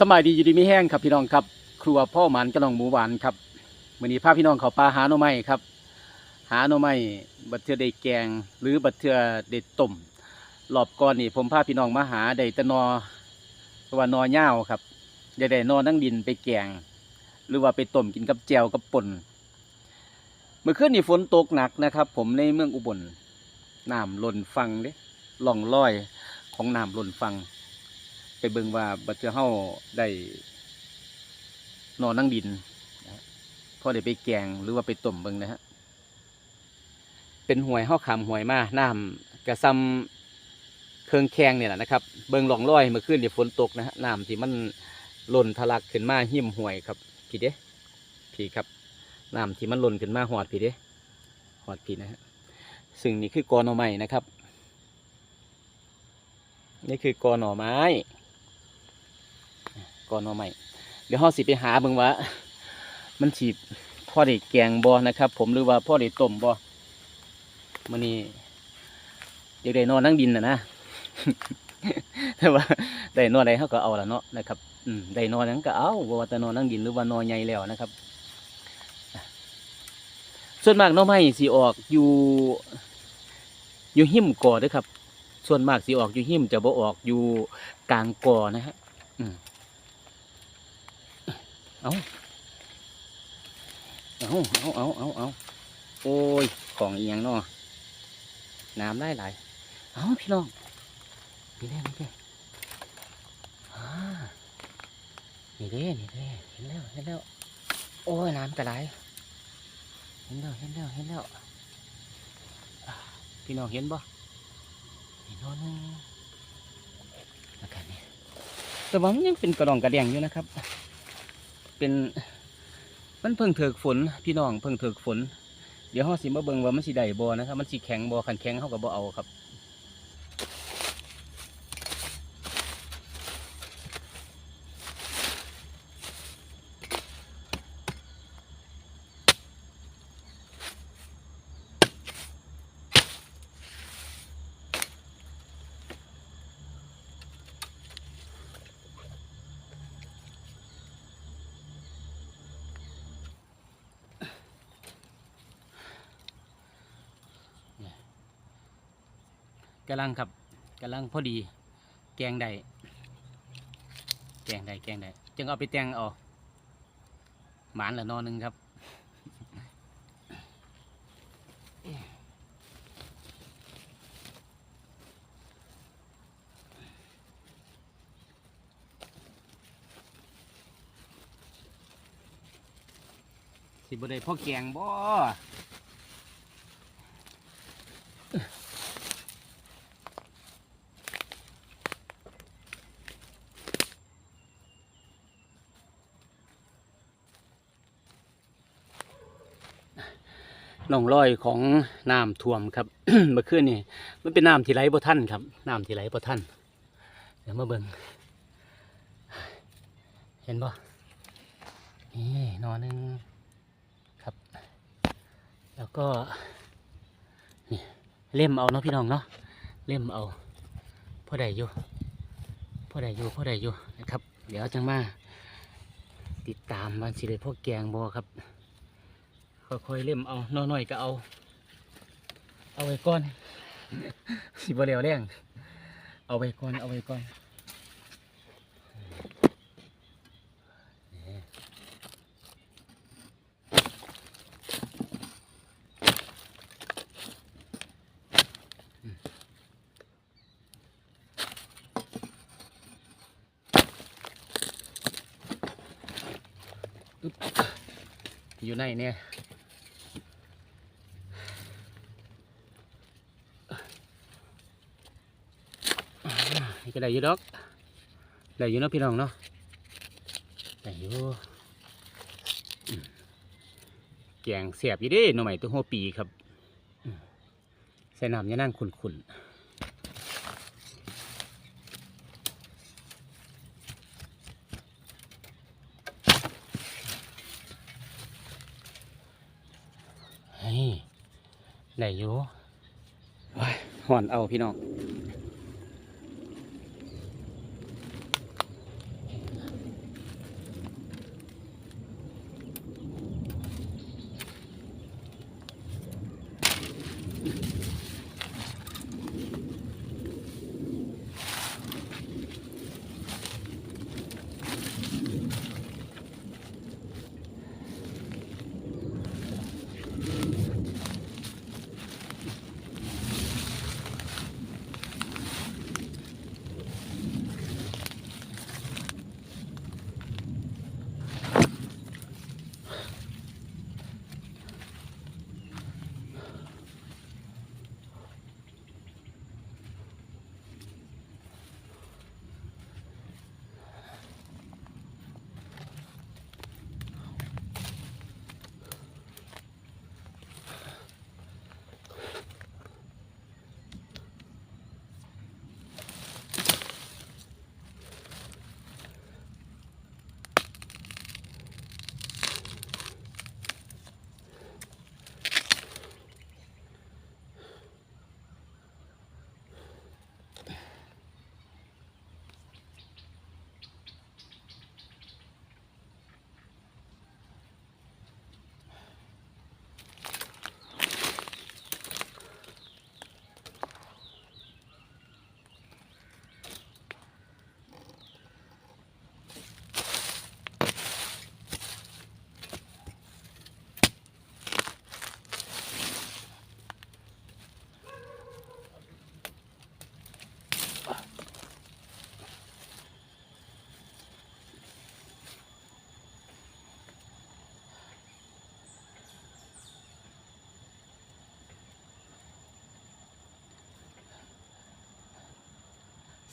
สบายดีอยู่ดีไม่แห้งครับพี่น้องครับ ครัวพ่อหมันกระนองหมูหวานครับวันนี้พาพี่น้องเขาปลาหาหน่อไม้ครับ หาหน่อไม้บัดเทือได้แกง หรือบัดเทือได้ต้มรอบก่อนนี่ผมพาพี่น้องมาหาได้ตะนอเพราะว่านอเง่าครับได้ได้นอนั่งดินไปแกง หรือว่าไปต้มกินกับแจวกับป่นเมื่อคืนนี่ฝนตกหนักนะครับ ผมในเมืองอุบลน้ำหล้นฟังเด้ล่องลอยของน้ำหล้นฟัง ไปเบิ่งว่าบัดเทือเฮาได้นอนนั่งดินนะฮะพอได้ไปแกงหรือว่าไปต้มเบิ่งนะฮะเป็นหวยห้อขามหวยมาน้ำกระซำเครื่องแข้งเนี่ยแหละนะครับ เบิ่งหลองลอยเมื่อคืนนี่ฝนตกนะฮะน้ำที่มันหล่นทะลักขึ้นมาหิมหวยครับพี่เด้พี่ครับน้ำที่มันหล่นขึ้นมาหอดพี่เด้หอดพี่นะฮะซึ่งนี่คือกอหน่อไม้นะครับ นี่คือกอหน่อไม้ กอหน่อไม้เดี๋ยวห้อสิไปหาเบิ่งว่า มันฉีดพ่อได้แกงบอนะครับ ผมหรือว่าพ่อได้ต้มบอมันนี่อยากได้นอนนั่งดินนะนะแต่ว่าได้นอนใดเขาก็เอาละเนาะนะครับอืมได้นอนนั้นก็เอาบ่ว่าแต่นอนนั่งดินหรือว่านอนใหญ่แล้วนะครับ ส่วนมากน้องไม้สีออกอยู่ อยู่หิมก่อเด้วยครับ ส่วนมากสีออกอยู่หิมจะบ่ออกอยู่กลางก่อนะฮะอืม เอาเอาเอาเอาเอาเอาโอ้ย ของอีหยังเนาะน้ำได้หลายเอาพี่น้องนี่แน่นี่แน่อ่านี่เด้นี่เด้เห็นแล้วเห็นแล้ว โอ้ยน้ำกระไรเห็นแล้วเห็นแล้วเห็นแล้วพี่น้องเห็นบ่เห็นโน่นงอาการนี้แต่ว่ามันยังเป็นกระดองกระเดียงอยู่นะครับ เป็น มันเพิ่งเถิกฝนพี่น้องเพิ่งเถิกฝน เดี๋ยวห้อสิมาเบิ่งว่ามันสิได้บ่นะครับ มันสิแข็งบ่ขันแข็งเฮากับ่เอาครับ กำลังครับกำลังพอดี แกงได้แกงได้แกงได้จึงเอาไปแตงเอาหมานละนอหนึ่งครับสิบได้พ่อแกงบ่ น่องรอยของน้ำท่วมครับ เมื่อคืนนี่มันเป็นน้ำที่ไหลบ่ทันครับน้ำที่ไหลบ่ทันเดี๋ยวมาเบิ่งเห็นบ่นี่นอนหนึงครับ แล้วก็นี่เล่มเอาเนาะพี่น้องเนาะเล่มเอาพ่อใดอยู่พ่อใดอยู่พ่อใดอยู่นะครับ เดี๋ยวจังมาติดตามวันสิเลยพวกแกงบอครับ ค่อยๆเล่มเอาน้อยๆก็เอา เอาไว้ก่อน สิบ่เร็วแรงเอาไว้ก่อน เอาไว้ก่อนอยู่ในเนี่ย นี่ ก็ได้อยู่ดอกได้อยู่เนาะพี่น้องเนาะได้อยู่แกงเสียบอยู่ดิหน่อไม้ตัวหัวปีครับใส่น้ำยานั่งขุนๆเฮ้ยได้อยู่ห่อนเอาพี่น้อง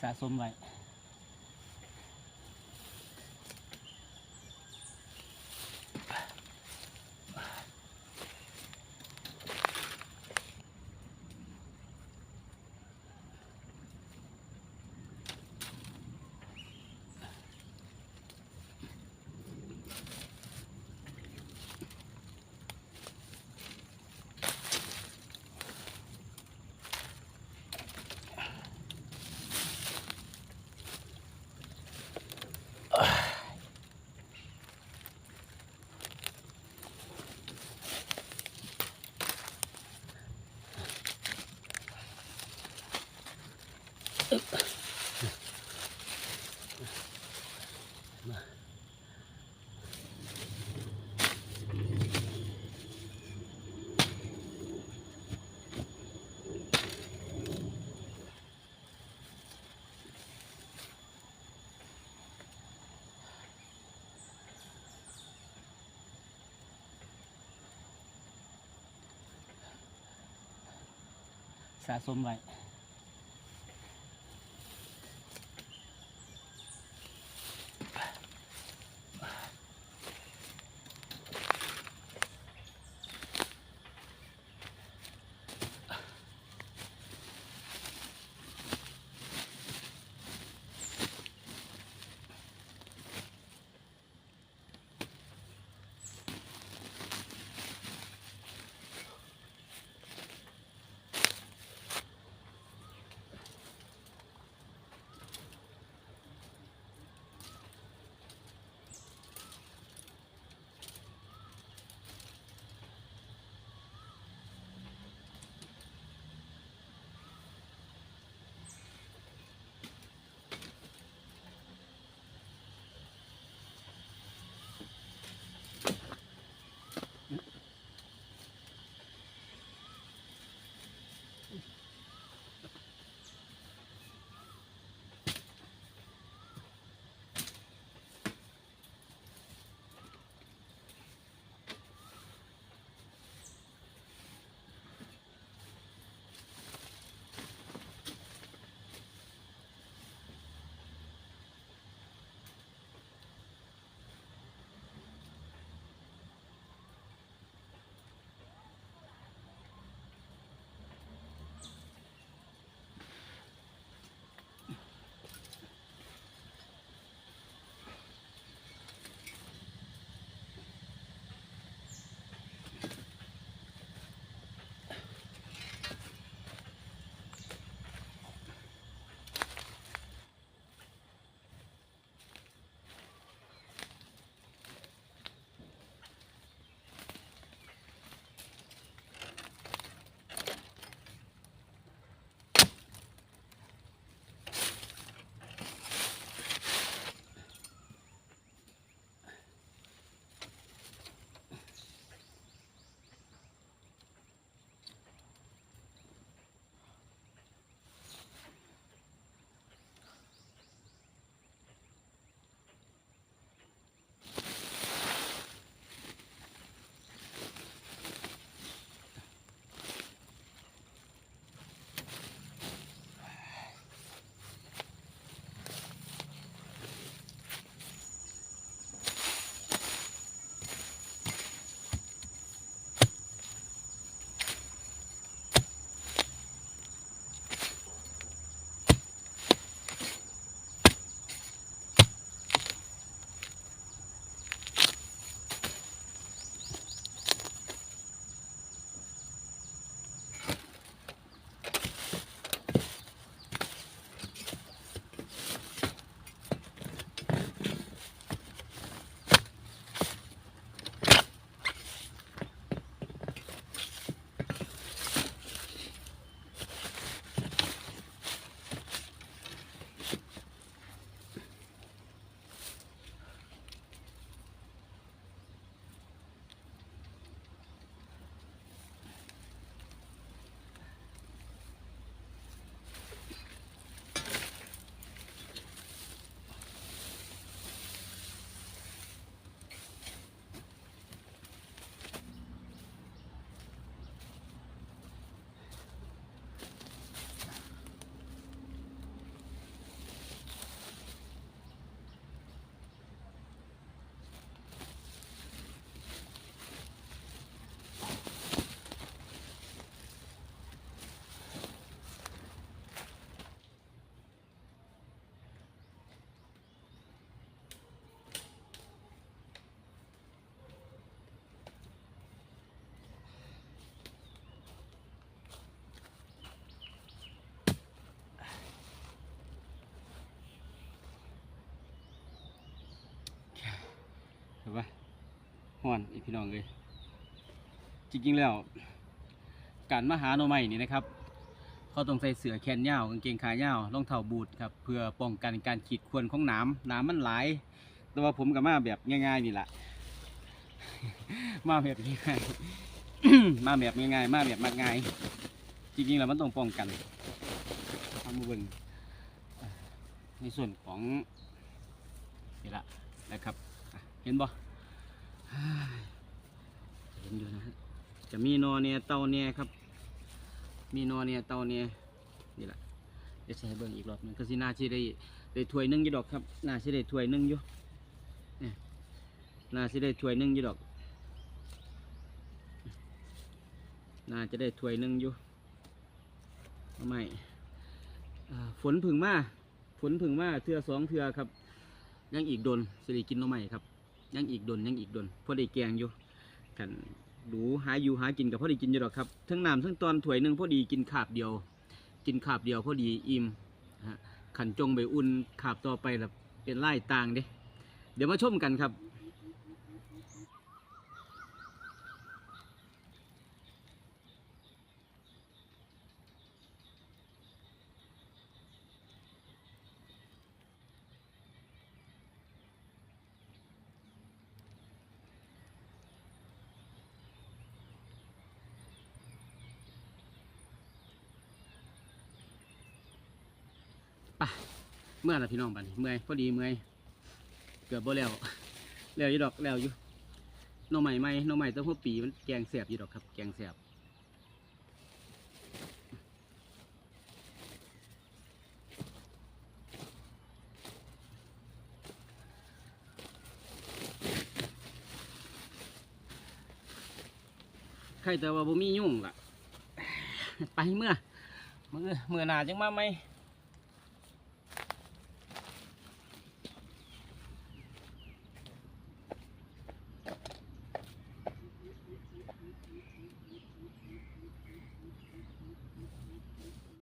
สะสมไว้ สะสมไว้ ฮ้อนพี่น้องเลยจริงๆแล้ว การมาหาหน่อไม้นี่นะครับ เขาต้องใส่เสื้อแขนยาวกางเกงขายาวรองเท้าบูทครับเพื่อป้องกันการขีดข่วนของน้ำน้ำมันไหลแต่ว่าผมกับมาแบบง่ายๆนี่แหละมาแบบง่ายๆมาแบบง่ายๆมาแบบมักง่ายจริงๆแล้วมันต้องป้องกันเอามาเบิ่งในส่วนของนี่ละนะครับ เห็นบ่ เห็นอยู่นะฮะจะมีนอเนี่ยเตาเนี่ยครับ มีนอเนี่ยเตาเนี่ยนี่แหละเดี๋ยวจะให้เบิ่งอีกรอบหนึงก็สิน่าสิได้ได้ถ้วยนึ่งยู่ดอกครับน่าสิได้ถ้วยนึ่งอยู่เนี่ยน่าสิได้ถ้วยนึ่งยู่ดอกน่าจะได้ถ้วยนึ่งอยู่ทำไมฝนผึ่งมาฝนผึ่งมาเทือสองเทือครับ ยังอีกโดนสิริกินน้อใหม่ครับ ยังอีกดนยังอีกดนพอได้แกงอยู่กันดูหาอยู่หากินกับพอดีกินอยู่ดอกครับทั้งน้ำทั้งตอนถ้วยหนึ่งพอดีกินขาบเดียว กินขาบเดียวพอดีอิ่มขันจงใบอุ่นขาบต่อไปแบบเป็นไล่ต่างเด้เดี๋ยวมาชมกันครับ เมื่อนะพี่น้องบัดนี้เมื่อยพอดีเมื่อยเกือบบ่แล้วแล้วอยู่ดอกแล้วอยู่หน่อใหม่ไหมหน่อใหม่ตั้งหัวปีมันแกงแสบอยู่ดอกครับ แกงแสบใครแต่ว่าบ่มียุ่งล่ะ ไปเมื่อเมื่อเมื่อหนาจังมาไหม